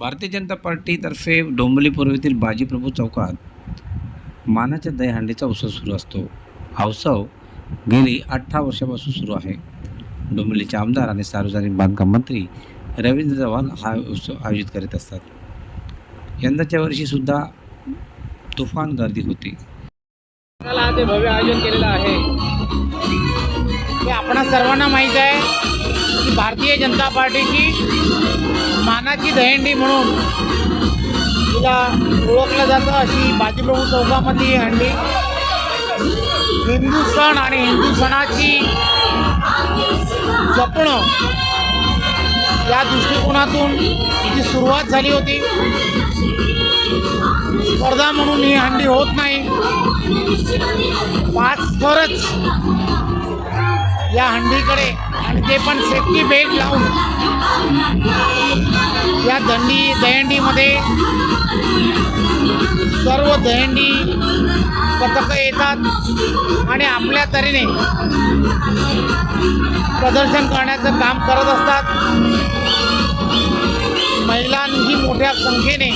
भारतीय जनता पार्टीतर्फे डोंबिवली पूर्वेतील बाजीप्रभू चौकात मानाच्या दहीहंडीचा उत्सव सुरू असतो. हा उत्सव गेली अठरा वर्षापासून सुरू आहे. डोंबिवलीचे आमदार आणि सार्वजनिक बांधकाम मंत्री रवींद्र चव्हाण हा उत्सव आयोजित करीत असतात. यंदाच्या वर्षीसुद्धा तुफान गर्दी होती. भव्य आयोजन केलेलं आहे हे आपणा सर्वांना माहीत आहे की भारतीय जनता पार्टीची मानाची दहेंडी म्हणून तिला ओळखलं जातं अशी बाजीप्रभू चौकामध्ये ही हंडी. हिंदू सण आणि हिंदू सणाची जपणं या दृष्टिकोनातून तिची सुरुवात झाली होती. स्पर्धा म्हणून ही हंडी होत नाही. पाच थरच या हंडीकडे आणि ते पण सेफ्टी बेल्ट लावून या दंडी दहंडीमध्ये सर्व दहंडी पथकं येतात आणि आपल्या तऱ्हेने प्रदर्शन करण्याचं काम करत असतात. महिलांही मोठ्या संख्येने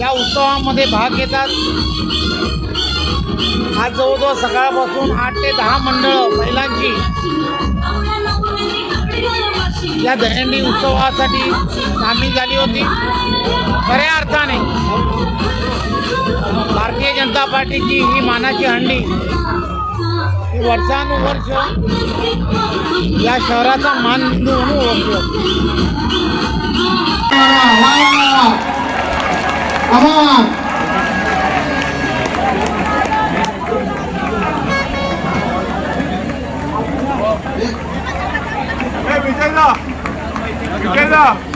या उत्सवामध्ये भाग घेतात. आज जवळजवळ सकाळपासून आठ ते दहा मंडळं महिलांची या दहीहंडी उत्सवासाठी सामील झाली होती. खऱ्या अर्थाने भारतीय जनता पार्टीची ही मानाची हंडी ही वर्षानुवर्ष या शहराचा मानबिंदू म्हणून ओळखलं けるぞ。いけるぞ。